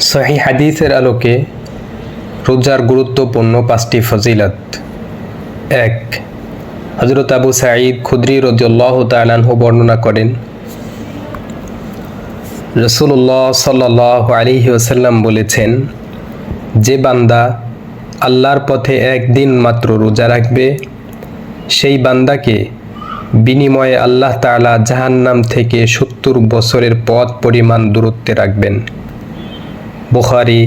সহি হাদিসের আলোকে রোজার গুরুত্বপূর্ণ পাঁচটি ফজিলত। এক হজরত আবু সাঈদ খুদ্রি রদিউল্লাহ তালানহু বর্ণনা করেন রসুল্লাহ সাল্লাহ আলিহি ওসাল্লাম বলেছেন, যে বান্দা আল্লাহর পথে একদিন মাত্র রোজা রাখবে, সেই বান্দাকে বিনিময়ে আল্লাহ তাআলা জাহান্নাম থেকে সত্তর বছরের পথ পরিমাণ দূরত্বে রাখবেন। বুখারি,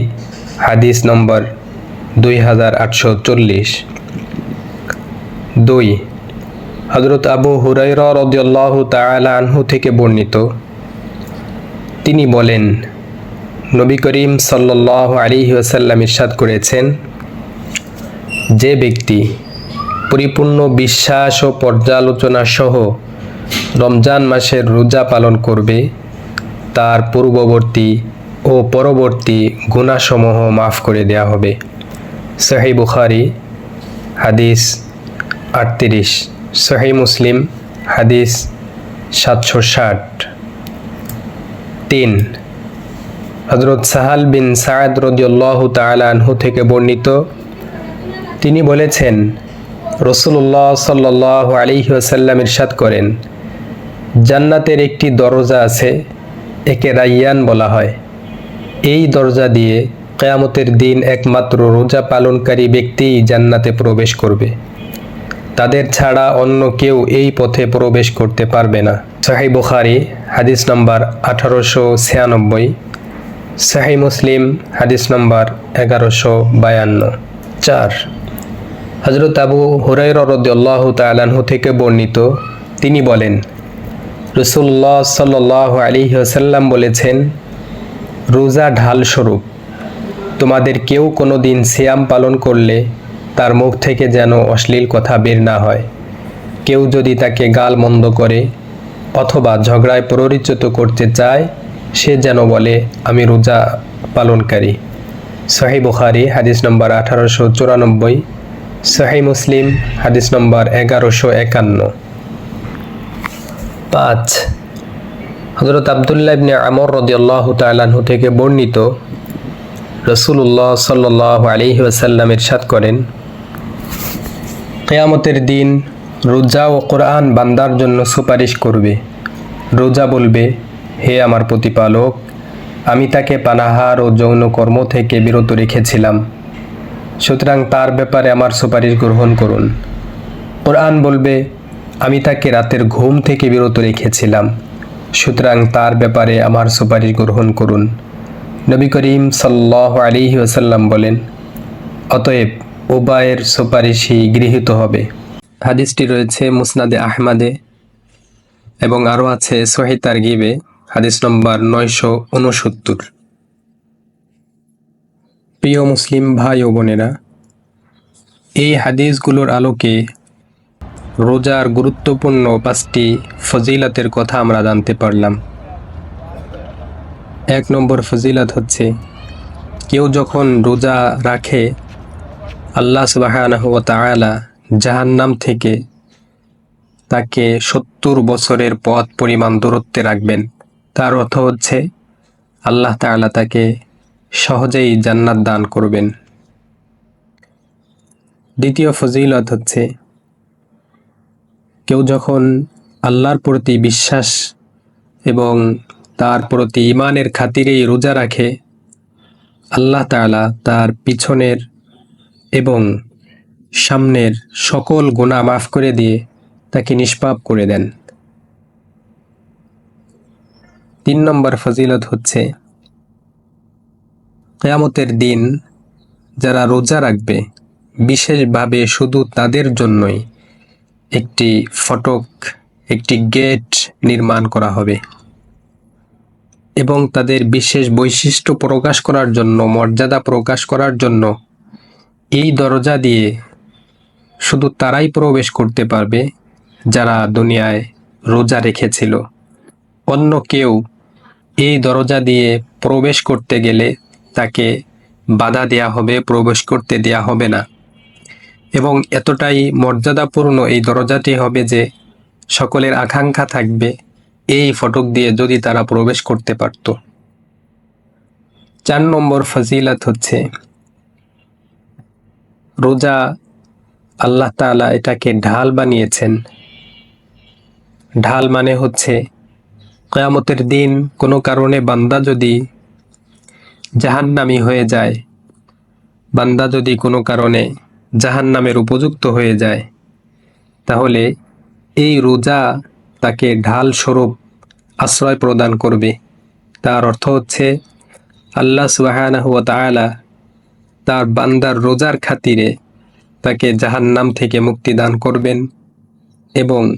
হাদিস নম্বর দুই হাজার আটশো চল্লিশ। দুই হজরত আবু হুরাইরা রদিয়াল্লাহু তাআলা আনহু থেকে বর্ণিত। তিনি বলেন, নবী করিম সাল্লাহ আলী ওসাল্লাম ইরশাদ করেছেন, যে ব্যক্তি পরিপূর্ণ বিশ্বাস ও পর্যালোচনা সহ রমজান মাসের রোজা পালন করবে, তার পূর্ববর্তী ও পরবর্তী গুণাসমূহ মাফ করে দেয়া হবে। সহি বুখারি, হাদিস আটত্রিশ। সহি মুসলিম, হাদিস সাতশো ষাট। তিন। হজরত সাহাল বিন সায়দ রদিউল্লাহ তালানহু থেকে বর্ণিত, তিনি বলেছেন রসুল্লাহ সাল্লাহ আলিহি ওসাল্লাম ইরশাদ করেন, জান্নাতের একটি দরজা আছে, একে রাইয়ান বলা হয়। এই দরজা দিয়ে কেয়ামতের দিন একমাত্র রোজা পালনকারী ব্যক্তিই জান্নাতে প্রবেশ করবে। তাদের ছাড়া অন্য কেউ এই পথে প্রবেশ করতে পারবে না। সাহি বুখারি, হাদিস নম্বর আঠারোশো ছিয়ানব্বই, সাহি মুসলিম, হাদিস নম্বর এগারোশো বায়ান্ন। চার হজরত আবু হুরাইর রদ্দাল্লাহ তালাহু থেকে বর্ণিত, তিনি বলেন, রসুল্লাহ সাল্লাহ আলী ওসাল্লাম বলেছেন রোজা ঢাল স্বরূপ। তোমাদের কেউ কোনো দিন সিয়াম পালন করলে তার মুখ থেকে যেন অশ্লীল কথা বের না হয়। কেউ যদি তাকে গাল মন্দ করে অথবা ঝগড়ায় প্ররোচিত করতে চায়, সে যেন বলে, আমি রোজা পালনকারী। সহি বুখারি, হাদিস নম্বর আঠারোশো চুরানব্বই। সহি মুসলিম, হাদিস নম্বর এগারোশো একান্ন। পাঁচ হজরত আবদুল্লাহ ইবনে আমর রদিয়াল্লাহ তালাহু থেকে বর্ণিত রসুল্লাহ সাল্লাহ আলিহি ওসাল্লাম ইরশাদ করেন, কেয়ামতের দিন রোজা ও কোরআন বান্দার জন্য সুপারিশ করবে। রোজা বলবে, হে আমার প্রতিপালক, আমি তাকে পানাহার ও যৌন কর্ম থেকে বিরত রেখেছিলাম। সুতরাং তার ব্যাপারে আমার সুপারিশ গ্রহণ করুন। কোরআন বলবে, আমি তাকে রাতের ঘুম থেকে বিরত রেখেছিলাম। সুতরাং তার ব্যাপারে আমার সুপারিশ গ্রহণ করুন। নবী করিম সাল্লাহ আলিহি ওসাল্লাম বলেন, অতএব উবায়ের সুপারিশই গৃহীত হবে। হাদিসটি রয়েছে মুসনাদে আহমাদে এবং আরও আছে সহিতার গিবে হাদিস নম্বর নয়শো উনসত্তর। প্রিয় মুসলিম ভাই ও বোনেরা, এই হাদিসগুলোর আলোকে রোজার গুরুত্বপূর্ণ পাঁচটি ফজিলতের কথা আমরা জানতে পারলাম। এক নম্বর ফজিলত হচ্ছে, কেউ যখন রোজা রাখে, আল্লাহ সুবাহ জাহান্নাম থেকে তাকে সত্তর বছরের পথ পরিমাণ দূরত্বে রাখবেন। তার অর্থ হচ্ছে, আল্লাহ তাআলা তাকে সহজেই জান্নাত দান করবেন। দ্বিতীয় ফজিলত হচ্ছে কেউ যখন আল্লাহর প্রতি বিশ্বাস এবং তার প্রতি ইমানের খাতিরেই রোজা রাখে, আল্লাহ তাআলা তার পিছনের এবং সামনের সকল গুণা মাফ করে দিয়ে তাকে নিষ্পাপ করে দেন। তিন নম্বর ফজিলত হচ্ছে, কেয়ামতের দিন যারা রোজা রাখবে, বিশেষভাবে শুধু তাদের জন্যই একটি ফটক, একটি গেট নির্মাণ করা হবে এবং তাদের বিশেষ বৈশিষ্ট্য প্রকাশ করার জন্য, মর্যাদা প্রকাশ করার জন্য এই দরজা দিয়ে শুধু তারাই প্রবেশ করতে পারবে যারা দুনিয়ায় রোজা রেখেছিল। অন্য কেউ এই দরজা দিয়ে প্রবেশ করতে গেলে তাকে বাধা দেয়া হবে, প্রবেশ করতে দেয়া হবে না। এবং এতটাই মর্যাদাপূর্ণ এই দরজাটি হবে যে সকলের আকাঙ্ক্ষা থাকবে এই ফটক দিয়ে যদি তারা প্রবেশ করতে পারত। চার নম্বর ফজিলত হচ্ছে, রোজা আল্লাহ তাআলা এটাকে ঢাল বানিয়েছেন। ঢাল মানে হচ্ছে, কয়ামতের দিন কোনো কারণে বান্দা যদি জাহান্নামি হয়ে যায়, বান্দা যদি কোনো কারণে জাহান্নামের উপযুক্ত হয়ে যায়। তাহলে এই রোজা তাকে ঢাল স্বরূপ আশ্রয় প্রদান করবে। তার অর্থ হচ্ছে আল্লাহ সুবাহানাহু ওয়া তাআলা তার বান্দার রোজার খাতিরে তাকে জাহান্নাম থেকে মুক্তি দান করবেন এবং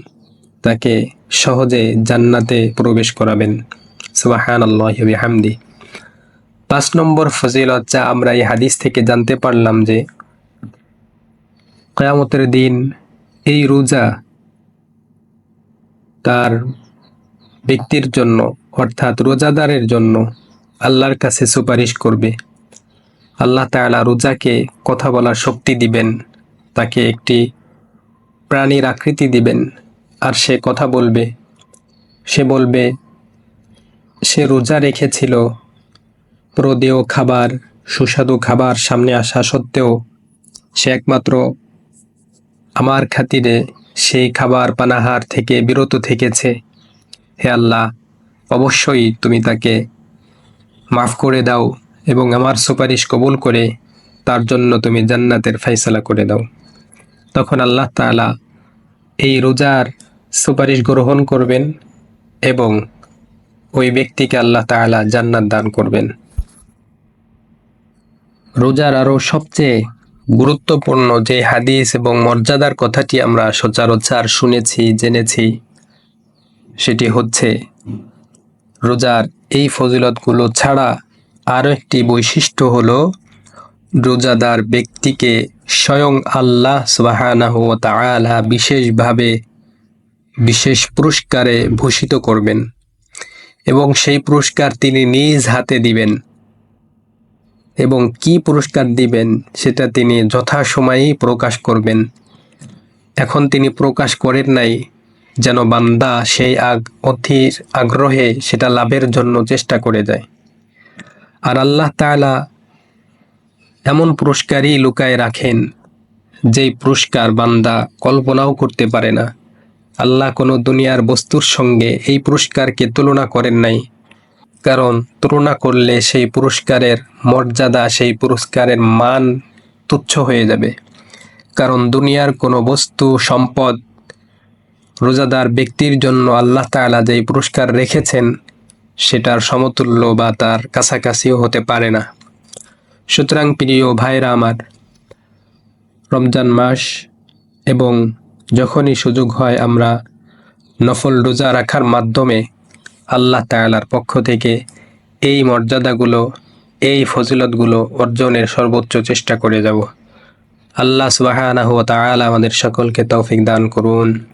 তাকে সহজে জান্নাতে প্রবেশ করাবেন। সুবাহান আল্লাহ হামদি পাঁচ নম্বর ফজিলত যা আমরা এই হাদিস থেকে জানতে পারলাম যে কেয়ামতের দিন এই রোজা তার ব্যক্তির জন্য, অর্থাৎ রোজাদারের জন্য আল্লাহর কাছে সুপারিশ করবে। আল্লাহ তাআলা রোজাকে কথা বলার শক্তি দিবেন, তাকে একটি প্রাণীর আকৃতি দিবেন, আর সে কথা বলবে। সে বলবে, সে রোজা রেখেছিল প্রদেয় খাবার, সুস্বাদু খাবার সামনে আসা সত্ত্বেও সে একমাত্র আমার খাতিরে সেই খাবার পানাহার থেকে বিরত থেকেছে। হে আল্লাহ, অবশ্যই তুমি তাকে মাফ করে দাও এবং আমার সুপারিশ কবুল করে তার জন্য তুমি জান্নাতের ফাইসালা করে দাও। তখন আল্লাহ তাআলা এই রোজার সুপারিশ গ্রহণ করবেন এবং ওই ব্যক্তিকে আল্লাহ তাআলা জান্নাত দান করবেন। রোজার আরও সবচেয়ে গুরুত্বপূর্ণ যে হাদিস এবং মর্যাদার কথাটি আমরা সচরাচর শুনেছি, জেনেছি, সেটি হচ্ছে রোজার এই ফজিলতগুলো ছাড়া আরও একটি বৈশিষ্ট্য হলো রোজাদার ব্যক্তিকে স্বয়ং আল্লাহ সুবাহানাহু তাআলা বিশেষভাবে বিশেষ পুরস্কারে ভূষিত করবেন এবং সেই পুরস্কার তিনি নিজ হাতে দিবেন। এবং কি পুরস্কার দিবেন সেটা তিনি যথাসময়েই প্রকাশ করবেন। এখন তিনি প্রকাশ করেন নাই, যেন বান্দা সেই আগ, অধীর আগ্রহে সেটা লাভের জন্য চেষ্টা করে যায়। আর আল্লাহ তাআলা এমন পুরস্কারই লুকায় রাখেন, যেই পুরস্কার বান্দা কল্পনাও করতে পারে না। আল্লাহ কোনো দুনিয়ার বস্তুর সঙ্গে এই পুরস্কারকে তুলনা করেন নাই। কারণ তুলনা করলে সেই পুরস্কারের মর্যাদা, সেই পুরস্কারের মান তুচ্ছ হয়ে যাবে। কারণ দুনিয়ার কোনো বস্তু, সম্পদ, রোজাদার ব্যক্তির জন্য আল্লাহ তাআলা যেই পুরস্কার রেখেছেন, সেটার সমতুল্য বা তার কাছাকাছিও হতে পারে না। সুতরাং প্রিয় ভাইরা আমার, রমজান মাস এবং যখনই সুযোগ হয় আমরা নফল রোজা রাখার মাধ্যমে আল্লাহ তায়ালার পক্ষ থেকে এই মর্যাদাগুলো, এই ফজিলতগুলো অর্জনের সর্বোচ্চ চেষ্টা করে যাব। আল্লাহ তাআলা আমাদের সকলকে তৌফিক দান করুন।